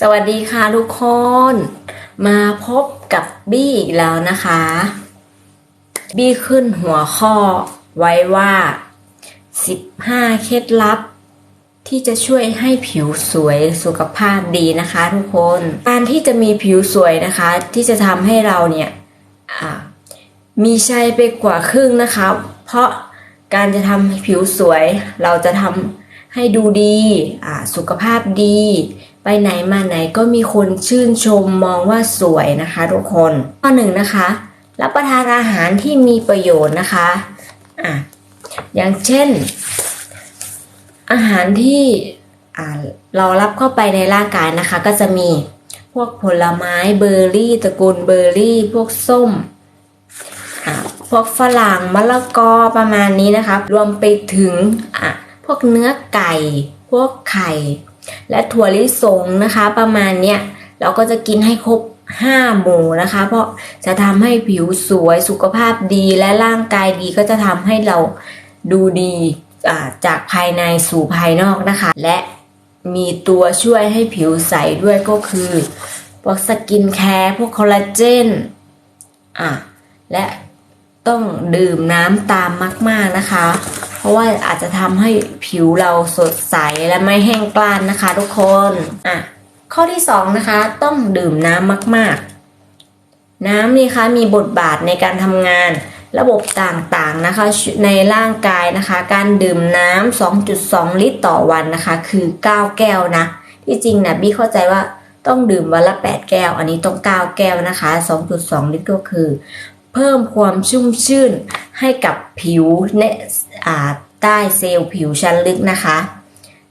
สวัสดีค่ะทุกคน มาพบกับบี้อีกแล้วนะคะ บี้ขึ้นหัวข้อไว้ว่า 15 เคล็ดลับ ที่จะช่วยให้ผิวสวยสุขภาพดีนะคะ ทุกคน การที่จะมีผิวสวยนะคะ ที่จะทำให้เราเนี่ยมีชัยไปกว่าครึ่งนะคะ เพราะการจะทำผิวสวย เราจะทำให้ดูดี สุขภาพดี ไปไหนมาไหนก็มีคนชื่นชมมองว่าสวยนะคะ ทุกคน ข้อหนึ่งนะคะ รับประทานอาหารที่มีประโยชน์นะคะอะอย่างเช่น อาหารที่อ่าเรารับเข้าไปในร่างกายนะคะ ก็จะมีพวกผลไม้เบอร์รี่ตระกูลเบอร์รี่ พวกส้มพวกฝรั่งมะละกอประมาณนี้นะคะรวมไปถึงอะพวกเนื้อไก่ พวกไข่ และถั่วลิสงนะคะ ประมาณเนี้ยเราก็จะกินให้ครบ5หมู่นะคะ เพราะจะทำให้ผิวสวยสุขภาพดีและร่างกายดีก็จะทำให้เราดูดีจากภายในสู่ภายนอกนะคะ และมีตัวช่วยให้ผิวใสด้วยก็คือพวกสกินแคร์พวกคอลลาเจนอะและต้องดื่มน้ำตามมาก ๆนะคะ ราะว่าอาจจะทำให้ผิวเราสดใสและไม่แห้งกร้านนะคะทุกคนอะข้อที่สองนะคะต้องดื่มน้ำมากๆ น้ำนี่คะมีบทบาทในการทำงานระบบต่างๆนะคะในร่างกายนะคะ การดื่มน้ำ 2.2 ลิตรต่อวันนะคะ คือ 9 แก้วนะ ที่จริงนะบี้เข้าใจว่าต้องดื่มวันละ 8 แก้ว อันนี้ต้อง 9 แก้วนะคะ 2.2 ลิตรก็คือ เพิ่มความชุ่มชื่นให้กับผิว ในอ่าใต้เซลล์ผิวชั้นลึกนะคะ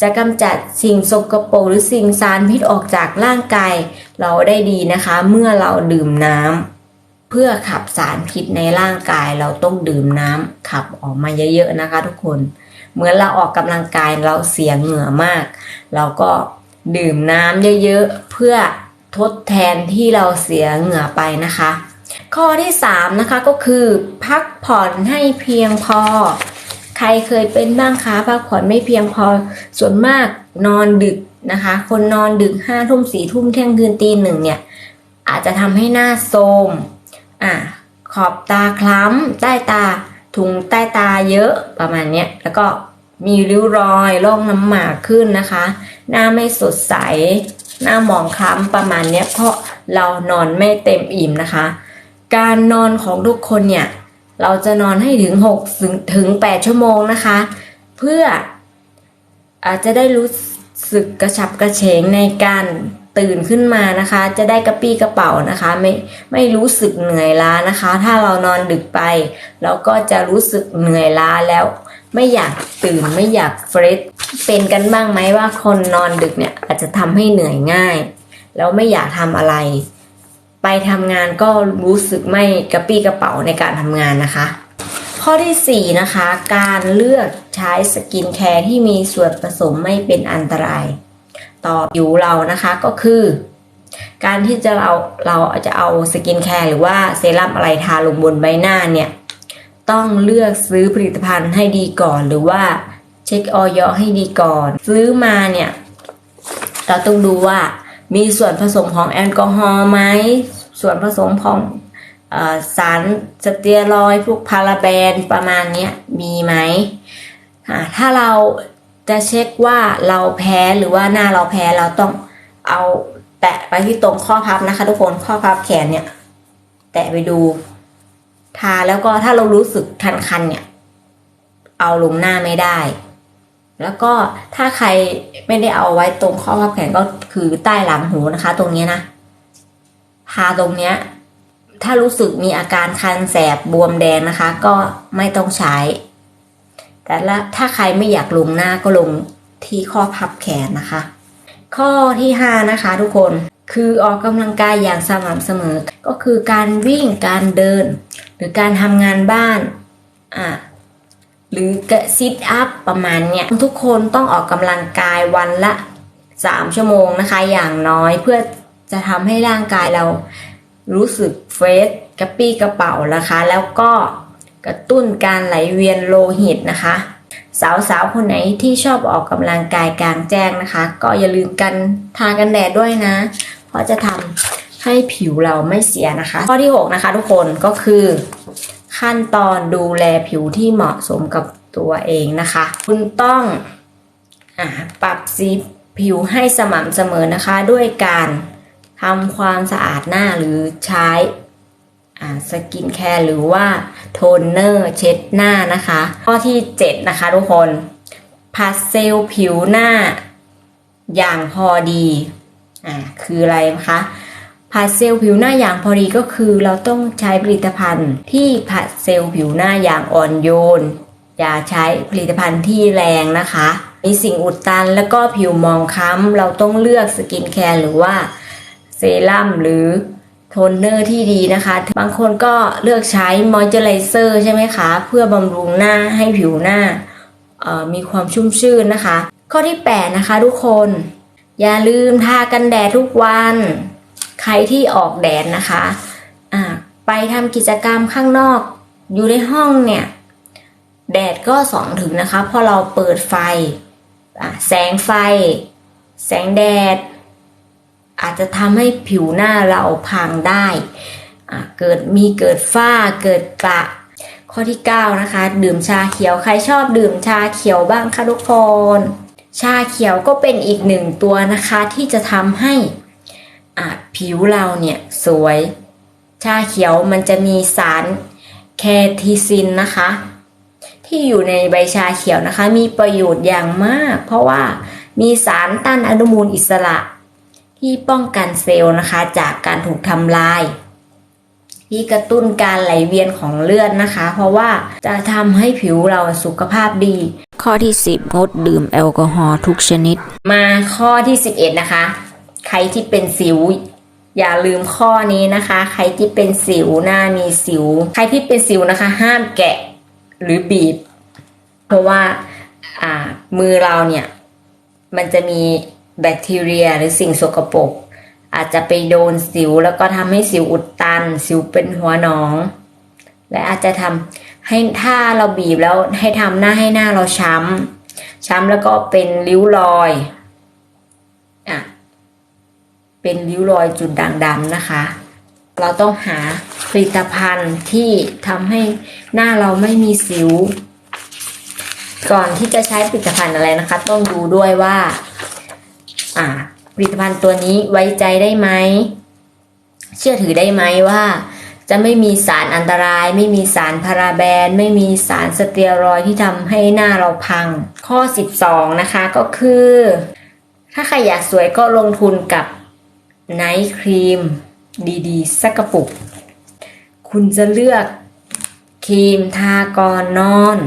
จะกำจัดสิ่งสกปรกหรือสิ่งสารพิษออกจากร่างกาย เราได้ดีนะคะ เมื่อเราดื่มน้ำเพื่อขับสารพิษในร่างกายเราต้องดื่มน้ำขับออกมาเยอะๆนะคะ ทุกคน เหมือนเราออกกำลังกายเราเสียเหงื่อมาก เราก็ดื่มน้ำเยอะๆเพื่อทดแทนที่เราเสียเหงื่อไปนะคะ ข้อที่ 3 นะคะก็คือ พักผ่อนให้เพียงพอ ใครเคยเป็นบ้างคะพักผ่อนไม่เพียงพอส่วนมากนอนดึกนะคะ คนนอนดึกห้าทุ่มสี่ทุ่มเที่ยงคืนตีหนึ่งเนี่ย อาจจะทำให้หน้าโทรมอะขอบตาคล้ำ ใต้ตาถุงใต้ตาเยอะประมาณเนี้ยแล้วก็มีริ้วรอยร่องน้ำหมากขึ้นนะคะ หน้าไม่สดใส หน้าหมองคล้ำประมาณเนี้ยเพราะเรานอนไม่เต็มอิ่มนะคะ การนอนของทุกคนเนี่ย เราจะนอนให้ถึง6ถึงถึง8ชั่วโมงนะคะ เพื่ออาจจะได้รู้สึกกระฉับกระเฉงในการตื่นขึ้นมานะคะ จะได้กระปี้กระเป๋านะคะ ไม่ไม่รู้สึกเหนื่อยล้านะคะ ถ้าเรานอนดึกไป เราก็จะรู้สึกเหนื่อยล้าแล้ว ไม่อยากตื่นไม่อยากเฟรชเป็นกันบ้างไหมว่าคนนอนดึกเนี่ยอาจจะทำให้เหนื่อยง่าย แล้วไม่อยากทำอะไร ไปทำงานก็รู้สึกไม่กระปี้กระเป๋าในการทำงานนะคะ ข้อที่4นะคะ การเลือกใช้สกินแคร์ที่มีส่วนผสมไม่เป็นอันตราย ต่อผิวเรานะคะก็คือ การที่จะเราเราจะเอาสกินแคร์หรือว่าเซรั่มอะไรทาลงบนใบหน้าเนี่ยต้องเลือกซื้อผลิตภัณฑ์ให้ดีก่อน หรือว่าเช็คออยให้ดีก่อน ซื้อมาเนี่ย เราต้องดูว่า มีส่วนผสมของแอลกอฮอล์ไหม ส่วนผสมของอสารสเตียรอยพวกพาราเบนประมาณนี้มีไหม ถ้าเราจะเช็คว่าเราแพ้หรือว่าหน้าเราแพ้เราต้องเอาแตะไปที่ตรงข้อพับนะคะ ทุกคนข้อพับแขนเนี่ย แตะไปดู ทาแล้วก็ถ้าเรารู้สึกคันๆเนี่ย เอาลงหน้าไม่ได้ แล้วก็ถ้าใครไม่ได้เอาไว้ตรงข้อพับแขนก็คือใต้หลังหูนะคะ ตรงนี้นะทาตรงเนี้ย ถ้ารู้สึกมีอาการคันแสบบวมแดงนะคะ ก็ไม่ต้องใช้ แต่ละถ้าใครไม่อยากลงหน้าก็ลงที่ข้อพับแขนนะคะ ข้อที่ห้านะคะ ทุกคนคือออกกำลังกายอย่างสม่ำเสมอ ก็คือการวิ่งการเดิน หรือการทำงานบ้านอะ หรือกระซิทอัพประมาณเนี้ยทุกคนต้องออกกำลังกายวันละ 3 ชั่วโมงนะคะ อย่างน้อยเพื่อจะทำให้ร่างกายเรารู้สึกเฟรชกระปี้กระเป๋านะคะ แล้วก็กระตุ้นการไหลเวียนโลหิตนะคะ สาวๆ คนไหนที่ชอบออกกำลังกายกลางแจ้งนะคะ ก็อย่าลืมกันทากันแดดด้วยนะ เพราะจะทำให้ผิวเราไม่เสียนะคะ ข้อที่ 6 นะคะทุกคนก็คือ ขั้นตอนดูแลผิวที่เหมาะสมกับตัวเองนะคะ คุณต้องอปรับสีผิวให้สม่ำเสมอนะคะ ด้วยการทำความสะอาดหน้าหรือใช้สกินแคร์หรือว่าโทนเนอร์เช็ดหน้านะคะ ข้อที่ 7 นะคะทุกคนพัดเซลผิวหน้าอย่างพอดีอ่าคืออะไรนะคะ ผัดเซลล์ผิวหน้าอย่างพอดีก็คือเราต้องใช้ผลิตภัณฑ์ที่ผัดเซลล์ผิวหน้าอย่างอ่อนโยน อย่าใช้ผลิตภัณฑ์ที่แรงนะคะ มีสิ่งอุดตันแล้วก็ผิวมองคล้ำเราต้องเลือกสกินแคร์หรือว่าเซรั่มหรือโทนเนอร์ที่ดีนะคะ บางคนก็เลือกใช้มอยเจอไรเซอร์ใช่ไหมคะ เพื่อบำรุงหน้าให้ผิวหน้ามีความชุ่มชื่นนะคะ ข้อที่ 8 นะคะทุกคน อย่าลืมทากันแดดทุกวัน ใครที่ออกแดดนะคะอ่าไปทำกิจกรรมข้างนอก อยู่ในห้องเนี่ย แดดก็ส่องถึงนะคะเพราะเราเปิดไฟ แสงไฟ แสงแดด อาจจะทำให้ผิวหน้าเราพังได้ เกิดมีเกิดฝ้าเกิดกระข้อที่ 9 นะคะ ดื่มชาเขียวใครชอบดื่มชาเขียวบ้างคะทุกคนชาเขียวก็เป็นอีกหนึ่งตัวนะคะที่จะทำให้ อะผิวเราเนี่ยสวย ชาเขียวมันจะมีสารแคทิซินนะคะ ที่อยู่ในใบชาเขียวนะคะ มีประโยชน์อย่างมาก เพราะว่ามีสารต้านอนุมูลอิสระ ที่ป้องกันเซลล์นะคะ จากการถูกทำลาย ที่กระตุ้นการไหลเวียนของเลือดนะคะ เพราะว่าจะทำให้ผิวเราสุขภาพดี ข้อที่ 10งดดื่มแอลกอฮอล์ทุกชนิด มาข้อที่ 11 นะคะใค รที่เป็นสิว อย่าลืมข้อนี้นะคะ ใครที่เป็นสิวหน้ามีสิว ใครที่เป็นสิวนะคะ ห้ามแกะหรือบีบ เพราะว่าอ่ามือเราเนี่ย มันจะมีแบคทีเรียหรือสิ่งสกปรกอาจจะไปโดนสิวแล้วก็ทำให้สิวอุดตัน สิวเป็นหัวหนอง และอาจจะทำให้ถ้าเราบีบแล้วให้ทำหน้าให้หน้าเราช้ำช้ำแล้วก็เป็นริ้วรอย เป็นริ้วรอยจุดด่างดำนะคะ เราต้องหาผลิตภัณฑ์ที่ทำให้หน้าเราไม่มีสิว ก่อนที่จะใช้ผลิตภัณฑ์อะไรนะคะ ต้องดูด้วยว่าอ่าผลิตภัณฑ์ตัวนี้ไว้ใจได้ไหม เชื่อถือได้ไหมว่า จะไม่มีสารอันตราย ไม่มีสารพาราแบน ไม่มีสารสเตียรอยที่ทำให้หน้าเราพัง ข้อ 12 นะคะก็คือ ถ้าใครอยากสวยก็ลงทุนกับ ไนท์ครีมดีๆ สักกระปุก คุณจะเลือกครีมทาก่อนนอน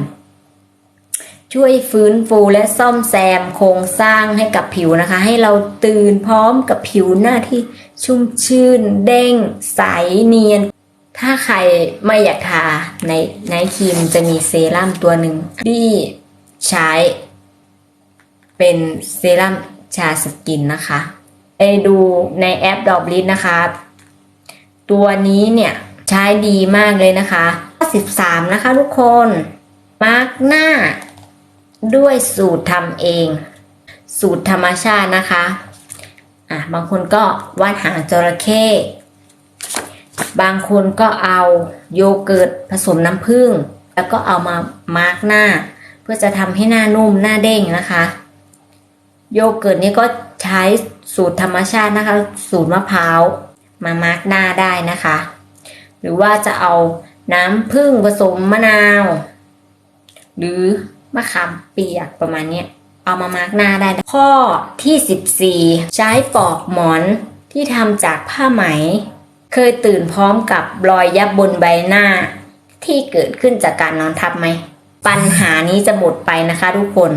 ช่วยฟื้นฟูและซ่อมแซมโครงสร้างให้กับผิวนะคะ ให้เราตื่นพร้อมกับผิวหน้าที่ชุ่มชื่น เด้ง ใสเนียน ถ้าใครไม่อยากทาในในครีมจะมีเซรั่มตัวหนึ่งที่ใช้ เป็นเซรั่มชาสกินนะคะ ไปดูในแอปดอกลิสนะคะ ตัวนี้เนี่ยใช้ดีมากเลยนะคะ 13 นะคะทุกคน มาร์กหน้า ด้วยสูตรทำเอง สูตรธรรมชาตินะคะอะบางคนก็วาดหางจระเข้บางคนก็เอาโยเกิร์ตผสมน้ำผึ้งแล้วก็เอามามาร์กหน้า เพื่อจะทำให้หน้านุ่มหน้าเด้งนะคะ โยเกิร์ตนี่ก็ใช้ สูตรธรรมชาตินะคะ สูตรมะพร้าวมามาร์กหน้าได้นะคะ หรือว่าจะเอาน้ำผึ้งผสมมะนาว หรือมะขามเปียกประมาณนี้เอามามาร์กหน้าได้ ข้อที่ 14 ใช้ปลอกหมอนที่ทำจากผ้าไหม เคยตื่นพร้อมกับรอยยับบนใบหน้า ที่เกิดขึ้นจากการนอนทับไหม ปัญหานี้จะหมดไปนะคะทุกคน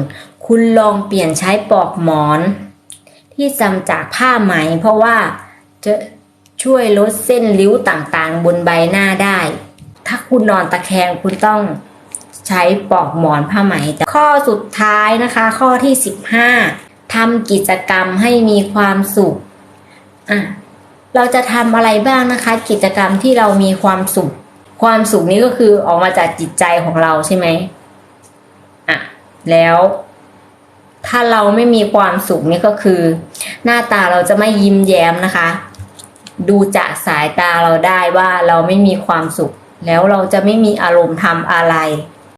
คุณลองเปลี่ยนใช้ปลอกหมอน ที่ทำจากผ้าไหม เพราะว่าจะช่วยลดเส้นริ้วต่างๆ บนใบหน้าได้ ถ้าคุณนอนตะแคงคุณต้องใช้ปลอกหมอนผ้าไหม ข้อสุดท้ายนะคะ ข้อที่ 15ทำกิจกรรมให้มีความสุขอะเราจะทำอะไรบ้างนะคะ กิจกรรมที่เรามีความสุข ความสุขนี้ก็คือออกมาจากจิตใจของเราใช่ไหมอะแล้ว ถ้าเราไม่มีความสุขนี่ก็คือ หน้าตาเราจะไม่ยิ้มแย้มนะคะ ดูจากสายตาเราได้ว่าเราไม่มีความสุข แล้วเราจะไม่มีอารมณ์ทำอะไร